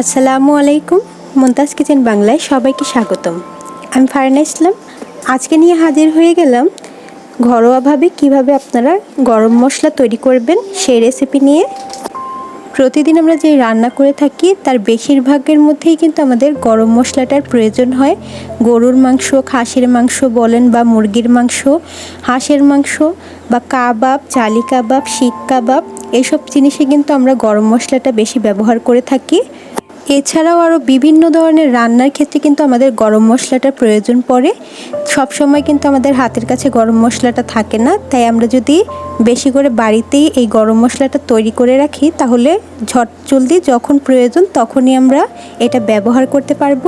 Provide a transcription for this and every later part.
আসসালামু আলাইকুম মুমতাজ কিচেন বাংলায় সবাইকে স্বাগতম। আমি ফারনা ইসলাম। আজকে নিয়ে হাজির হয়ে গেলাম ঘরোয়াভাবে কীভাবে আপনারা গরম মশলা তৈরি করবেন সেই রেসিপি নিয়ে। প্রতিদিন আমরা যে রান্না করে থাকি, তার বেশিরভাগের মধ্যেই কিন্তু আমাদের গরম মশলাটার প্রয়োজন হয়। গরুর মাংস, খাসির মাংস বলেন বা মুরগির মাংস, হাঁসের মাংস বা কাবাব, চালি কাবাব শিক কাবাব এইসব জিনিসে কিন্তু আমরা গরম মশলাটা বেশি ব্যবহার করে থাকি। এছাড়াও আরও বিভিন্ন ধরনের রান্নার ক্ষেত্রে কিন্তু আমাদের গরম মশলাটার প্রয়োজন পড়ে। সব সময় কিন্তু আমাদের হাতের কাছে গরম মশলাটা থাকে না। তাই আমরা যদি বেশি করে বাড়িতেই এই গরম মশলাটা তৈরি করে রাখি, তাহলে ঝট জলদি যখন প্রয়োজন তখনই আমরা এটা ব্যবহার করতে পারব।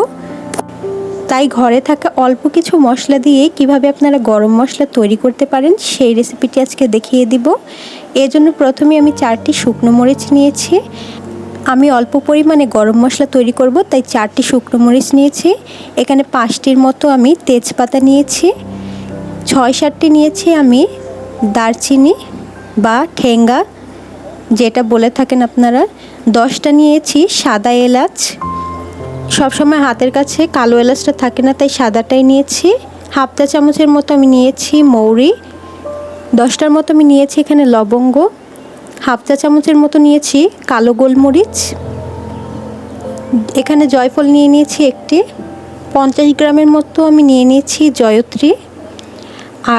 তাই ঘরে থাকা অল্প কিছু মশলা দিয়ে কীভাবে আপনারা গরম মশলা তৈরি করতে পারেন, সেই রেসিপিটি আজকে দেখিয়ে দিব। এজন্য প্রথমে আমি চারটি শুকনো মরিচ নিয়েছি। আমি অল্প পরিমাণে গরম মশলা তৈরি করব, তাই চারটি শুকনো মরিচ নিয়েছি। এখানে পাঁচটির মতো আমি তেজপাতা নিয়েছি। ছয় সাতটি নিয়েছি আমি দারচিনি বা ঠেঙ্গা, যেটা বলে থাকেন আপনারা। দশটা নিয়েছি সাদা এলাচ। সবসময় হাতের কাছে কালো এলাচটা থাকে না, তাই সাদাটাই নিয়েছি। হাফ চা চামচের মতো আমি নিয়েছি মৌরি। দশটার মতো আমি নিয়েছি এখানে লবঙ্গ। হাফ চা চামচের মতো নিয়েছি কালো গোলমরিচ। এখানে জয়ফল নিয়ে নিয়েছি একটি। পঞ্চাশ গ্রামের মতো আমি নিয়ে নিয়েছি জয়ত্রী।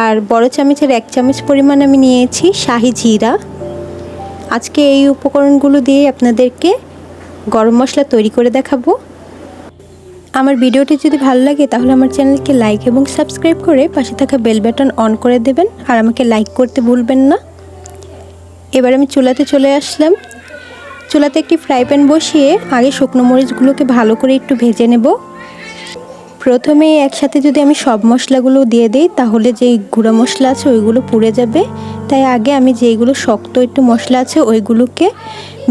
আর বড় চামচের এক চামচ পরিমাণ আমি নিয়েছি শাহি জিরা। আজকে এই উপকরণগুলো দিয়ে আপনাদেরকে গরম মশলা তৈরি করে দেখাবো। আমার ভিডিওটি যদি ভালো লাগে তাহলে আমার চ্যানেলকে লাইক এবং সাবস্ক্রাইব করে পাশে থাকা বেল বাটন অন করে দেবেন। আর আমাকে লাইক করতে ভুলবেন না। এবার আমি চুলাতে চলে আসলাম। চুলাতে একটি ফ্রাই প্যান বসিয়ে আগে শুকনো মরিচগুলোকে ভালো করে একটু ভেজে নেব। প্রথমে একসাথে যদি আমি সব মশলাগুলো দিয়ে দিই, তাহলে যেই গুঁড়া মশলা আছে ওইগুলো পুড়ে যাবে। তাই আগে আমি যেইগুলো শক্ত একটু মশলা আছে, ওইগুলোকে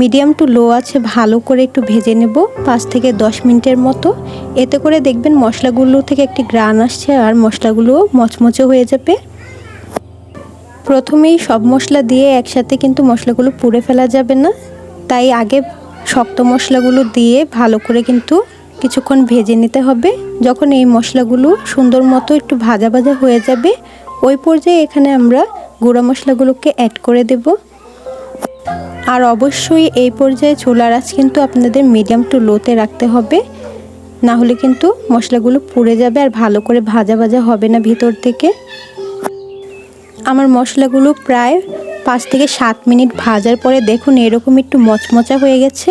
মিডিয়াম টু লো আছে ভালো করে একটু ভেজে নেব, পাঁচ থেকে দশ মিনিটের মতো। এতে করে দেখবেন মশলাগুলো থেকে একটি গ্রান আসছে আর মশলাগুলো মচমচে হয়ে যাবে। প্রথমেই সব মশলা দিয়ে একসাথে কিন্তু মশলাগুলো পুড়ে ফেলা যাবে না। তাই আগে শক্ত মশলাগুলো দিয়ে ভালো করে কিন্তু কিছুক্ষণ ভেজে নিতে হবে। যখন এই মশলাগুলো সুন্দর মতো একটু ভাজা ভাজা হয়ে যাবে, ওই পর্যায়ে এখানে আমরা গুঁড়া মশলাগুলোকে অ্যাড করে দেব। আর অবশ্যই এই পর্যায়ে চুলার আঁচ কিন্তু আপনাদের মিডিয়াম টু লোতে রাখতে হবে। না হলে কিন্তু মশলাগুলো পুড়ে যাবে আর ভালো করে ভাজা ভাজা হবে না ভিতর থেকে। আমার মশলাগুলো প্রায় পাঁচ থেকে সাত মিনিট ভাজার পরে দেখুন এরকম একটু মচমচা হয়ে গেছে।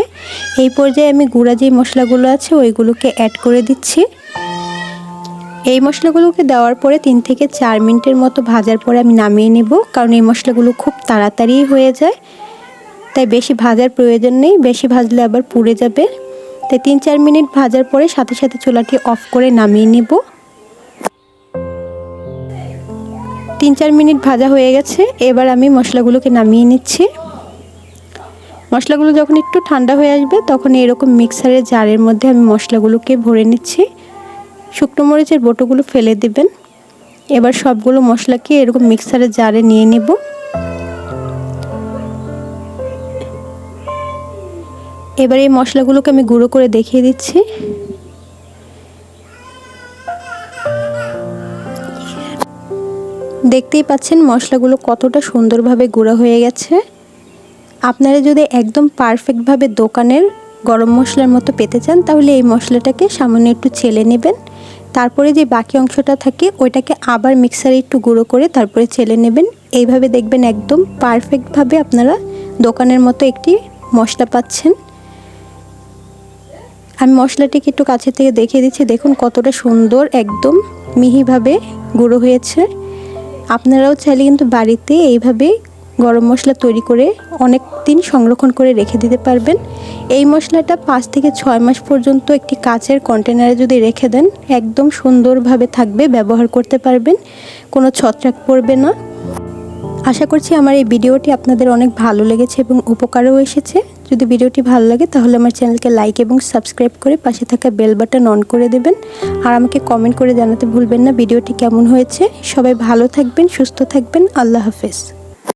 এই পর্যায়ে আমি গুঁড়া যে মশলাগুলো আছে ওইগুলোকে অ্যাড করে দিচ্ছি। এই মশলাগুলোকে দেওয়ার পরে তিন থেকে চার মিনিটের মতো ভাজার পরে আমি নামিয়ে নেব, কারণ এই মশলাগুলো খুব তাড়াতাড়ি হয়ে যায়। তাই বেশি ভাজার প্রয়োজন নেই, বেশি ভাজলে আবার পুড়ে যাবে। তাই তিন চার মিনিট ভাজার পরে সাথে সাথে চুলাটি অফ করে নামিয়ে নেব। তিন চার মিনিট ভাজা হয়ে গেছে। এবার আমি মশলাগুলোকে নামিয়ে নিচ্ছি। মশলাগুলো যখন একটু ঠান্ডা হয়ে আসবে, তখন এরকম মিক্সারের জারের মধ্যে আমি মশলাগুলোকে ভরে নিচ্ছি। শুকনো মরিচের বোটোগুলো ফেলে দিবেন। এবার সবগুলো মশলাকে এরকম মিক্সারের জারে নিয়ে নেব। এবার এই মশলাগুলোকে আমি গুঁড়ো করে দেখিয়ে দিচ্ছি। দেখতেই পাচ্ছেন মশলাগুলো কতটা সুন্দরভাবে গুঁড়ো হয়ে গেছে। আপনারা যদি একদম পারফেক্টভাবে দোকানের গরম মশলার মতো পেতে চান, তাহলে এই মশলাটাকে সামান্য একটু ছেলে নেবেন। তারপরে যে বাকি অংশটা থাকে, ওইটাকে আবার মিক্সারে একটু গুঁড়ো করে তারপরে ছেলে নেবেন। এইভাবে দেখবেন একদম পারফেক্টভাবে আপনারা দোকানের মতো একটি মশলা পাচ্ছেন। আমি মশলাটিকে একটু কাছে থেকে দেখিয়ে দিচ্ছি। দেখুন কতটা সুন্দর, একদম মিহিভাবে গুঁড়ো হয়েছে। আপনারাও চাইলে কিন্তু বাড়িতে এইভাবে গরম মশলা তৈরি করে অনেক দিন সংরক্ষণ করে রেখে দিতে পারবেন। এই মশলাটা পাঁচ থেকে ছয় মাস পর্যন্ত একটি কাচের কন্টেনারে যদি রেখে দেন, একদম সুন্দরভাবে থাকবে, ব্যবহার করতে পারবেন। কোনো ছত্রাক পড়বে না। আশা করছি আমার এই ভিডিওটি আপনাদের অনেক ভালো লেগেছে এবং উপকারও এসেছে। যদি ভিডিওটি ভালো লাগে, তাহলে আমার চ্যানেলকে লাইক এবং সাবস্ক্রাইব করে পাশে থাকা বেল বাটন অন করে দেবেন। আর আমাকে কমেন্ট করে জানাতে ভুলবেন না ভিডিওটি কেমন হয়েছে। সবাই ভালো থাকবেন, সুস্থ থাকবেন। আল্লাহ হাফেজ।